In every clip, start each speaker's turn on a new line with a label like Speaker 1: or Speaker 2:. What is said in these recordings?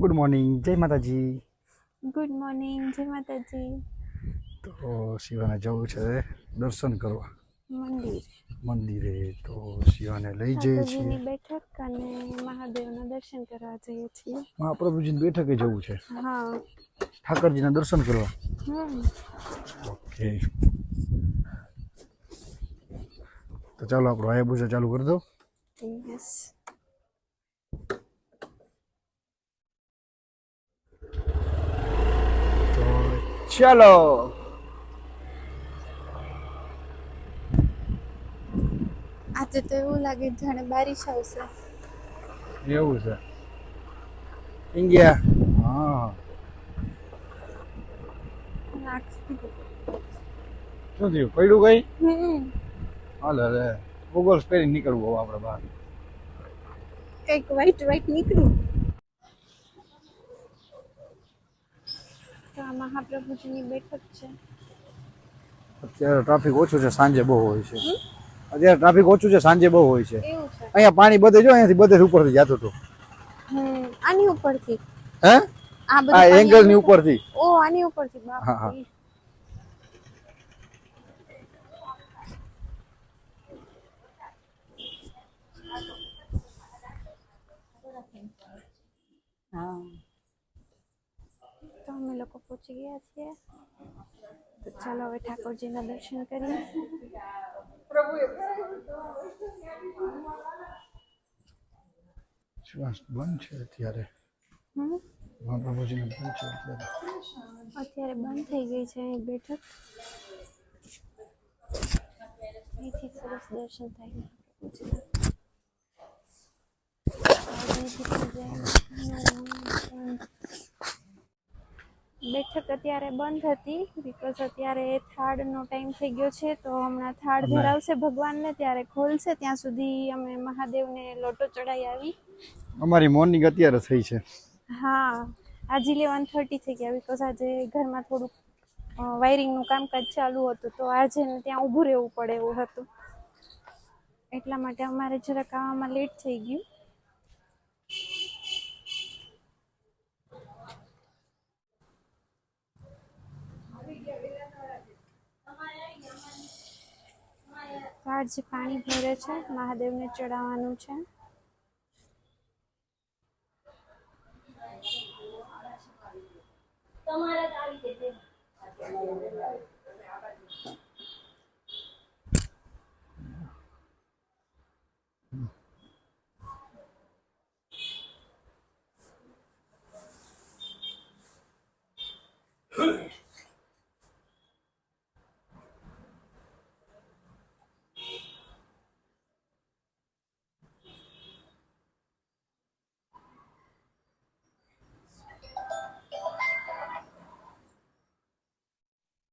Speaker 1: Good morning જય માતાજી
Speaker 2: good morning જય માતાજી
Speaker 1: તો શિવાને જવું છે દર્શન કરવા.
Speaker 2: મંદિર.
Speaker 1: મંદિરે તો શિવાને લઈ જઈએ છીએ.
Speaker 2: બેઠક અને મહાદેવના દર્શન કરવા જઈએ છીએ.
Speaker 1: મહાપ્રભુજીની બેઠકે જવું છે.
Speaker 2: હા.
Speaker 1: ઠાકરજીના દર્શન કરવા? ઓકે. તો ચાલો આપણો આયાબુજા ચાલુ કરી દો.
Speaker 2: યસ
Speaker 1: તો ચાલો.
Speaker 2: આજે તો એવું લાગે જાણે બારીશ આવશે.
Speaker 1: એવું છે. ઇન્ડિયા હા. શું થયું? પડ્યું કઈ? હાલે રે ગૂગલ્સ પહેરી નીકળવું હવે આપણે બહાર.
Speaker 2: કંઈક વાઈટ વ્હાઈટ નીકળ્યું. આ મહાપ્રભુજીની બેઠક છે.
Speaker 1: અત્યારે ટ્રાફિક ઓછું છે સાંજે બહુ હોય છે. અત્યારે ટ્રાફિક ઓછું છે સાંજે બહુ હોય છે. અહીંયા પાણી બધે જો અહીંયાથી બધે ઉપરથી જતું હતું.
Speaker 2: આની ઉપરથી?
Speaker 1: હે?
Speaker 2: આ
Speaker 1: એંગલની ઉપરથી.
Speaker 2: ઓ આની ઉપરથી
Speaker 1: હા, હા.
Speaker 2: બાપ તો અમે લોકો પહોંચી ગયા છીએ. તો ચાલો હવે ઠાકોરજીના દર્શન કરીએ.
Speaker 1: શ્વાસ બંધ છે અત્યારે.
Speaker 2: હમ?
Speaker 1: બંધ છે અત્યારે.
Speaker 2: અત્યારે બંધ થઈ ગઈ છે અહીં બેઠક. અહીંથી સરસ દર્શન થાય મહાપ્રભુજીના. બેઠક અત્યારે બંધ હતી બીકોઝ અત્યારે થાળનો ટાઈમ થઈ ગયો છે તો હમણાં થાળ ધરાવશે ભગવાનને ત્યારે ખોલશે ત્યાં સુધી અમે મહાદેવને લોટો ચડાવી આવી.
Speaker 1: અમારી મોર્નિંગ અત્યારે થઈ છે.
Speaker 2: હા આજે ઇલેવન થર્ટી થઈ ગયા બીકોઝ આજે ઘરમાં થોડુંક વાયરિંગનું કામકાજ ચાલુ હતું તો આજે ત્યાં ઊભું રહેવું પડે એવું હતું. એટલા માટે અમારે જરાક આવવામાં લેટ થઈ ગયું. બહાર જે પાણી ભરે છે મહાદેવને ચડાવવાનું છે.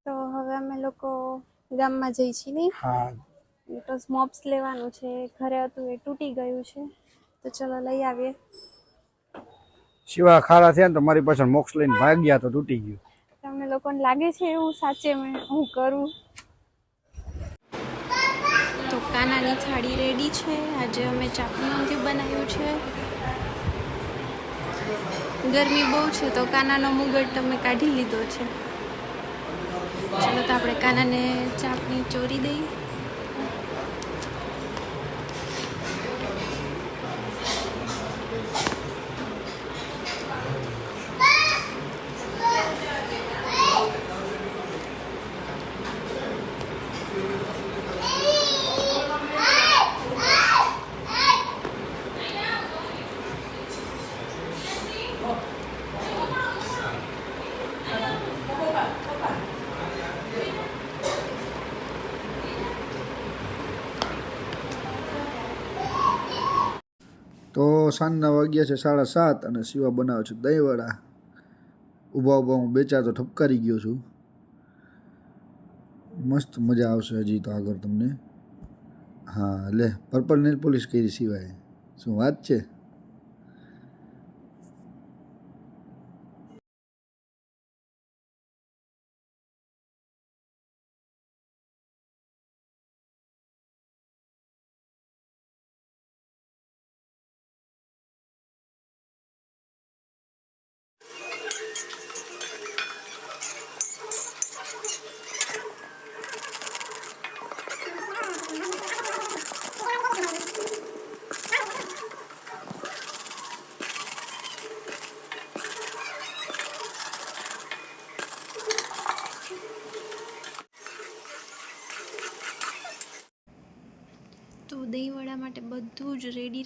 Speaker 2: તો હવે અમે લોકો ગામમાં જઈ છીએ નહીં
Speaker 1: હા.
Speaker 2: તો મોપ્સ લેવાનું છે. ઘરે હતું એ તૂટી ગયું છે. તો ચલો લઈ આવીએ.
Speaker 1: શિવા ખારા થયા ને તો મારી પાછળ મોક્ષ લઈને ભાગ્યા તો તૂટી ગયું.
Speaker 2: તમને લોકોને લાગે છે એવું સાચે મેં હું કરું? તો કાનાની થાળી રેડી છે. આજે અમે ચાપનું ઊંધિયું બનાવ્યું છે. ગરમી બહુ છે તો કાનાનો મુગટ તમે કાઢી લીધો છે. ચલો તો આપણે કાનાને ચાપની ચોરી દઈએ
Speaker 1: તો સાંજના વાગ્યા છે સાડા સાત અને શિવા બનાવે છે દહીંવડા. ઊભા ઊભા હું બે ચાર તો ઠપકારી ગયો છું. મસ્ત મજા આવશે હજી તો આગળ તમને. હા, લે પર્પલ નેલ પોલિશ કરી સિવાય શું વાત છે?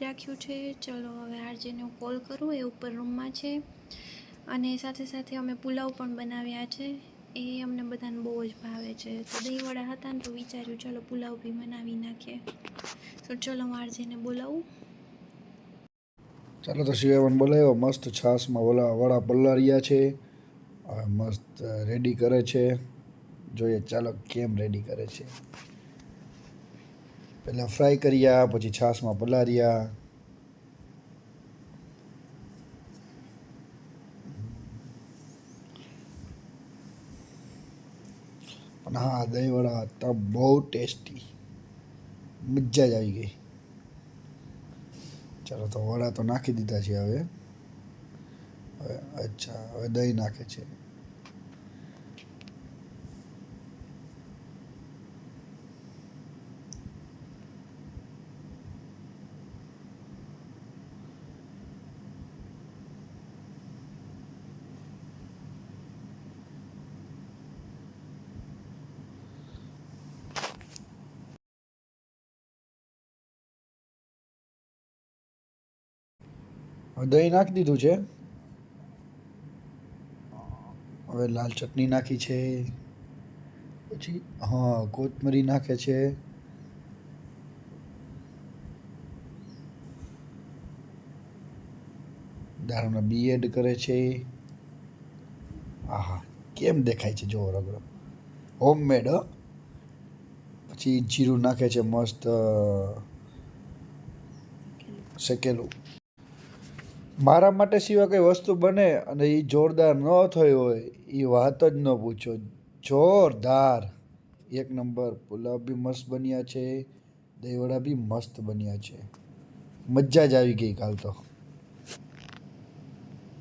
Speaker 2: રાખ્યું છે. ચલો હવે આરજેને હું કોલ કરું, એ ઉપર રૂમમાં છે. અને સાથે સાથે અમે પુલાવ પણ બનાવ્યા છે. એ અમને બધાને બહુ જ ભાવે છે. તો દહીંવડા હતા ને તો વિચાર્યું ચલો પુલાવ બી બનાવી નાખીએ. તો ચલો હું આરજેને બોલાવું.
Speaker 3: ચાલો તો શિવાયવન બોલાવ્યો. મસ્ત છાશમાં બોલા વડા પલ્લારિયા છે. મસ્ત રેડી કરે છે. જોઈએ ચાલો કેમ રેડી કરે છે. પહેલાં ફ્રાય કર્યા, પછી છાશમાં પલાર્યા પણ હા દહીંવડા હતા બહુ ટેસ્ટી. મજા જ આવી ગઈ. ચાલો તો વડા તો નાખી દીધા છે હવે. હવે, અચ્છા, હવે દહીં નાખે છે. દહીં નાખી દીધું છે. હવે લાલ ચટણી નાખી છે. પછી, હા, કોથમરી નાખે છે. દારૂના બી એડ કરે છે. આહા, કેમ દેખાય છે? જોવો રગડો. હોમમેડ પછી જીરું નાખે છે મસ્ત. શેકેલું. મારા માટે સિવાય કંઈ વસ્તુ બને અને એ જોરદાર ન થઈ હોય એ વાત જ ન પૂછો. જોરદાર. એક નંબર. પુલાવ બી મસ્ત બન્યા છે. દહીંવડા બી મસ્ત બન્યા છે. મજા જ આવી ગઈ કાલ તો.